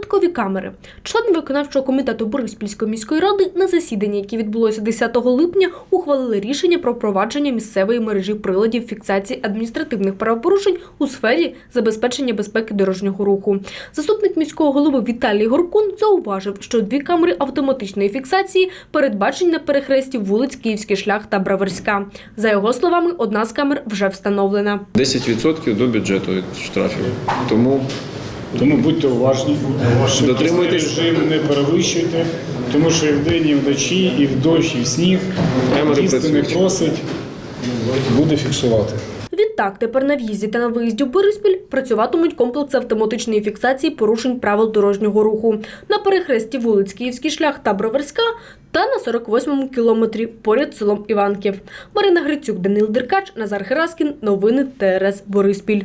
Додаткові камери. Члени виконавчого комітету Бориспільської міської ради на засіданні, яке відбулося 10 липня, ухвалили рішення про впровадження місцевої мережі приладів фіксації адміністративних правопорушень у сфері забезпечення безпеки дорожнього руху. Заступник міського голови Віталій Горкун зауважив, що дві камери автоматичної фіксації передбачені на перехресті вулиць Київський шлях та Браверська. За його словами, одна з камер вже встановлена. 10% до бюджету штрафів. Тому Тому будьте уважні, Дотримуйтесь. режим не перевищуйте, тому що і вдень, і вночі, і в дощ, і в сніг Камери їсти не працюють. просить, буде фіксувати. Відтак, тепер на в'їзді та на виїзді в Бориспіль працюватимуть комплекси автоматичної фіксації порушень правил дорожнього руху на перехресті вулиць Київський шлях та Броварська та на 48-му кілометрі поряд селом Іванків. Марина Грицюк, Данил Деркач, Назар Хераскін. Новини ТРС Бориспіль.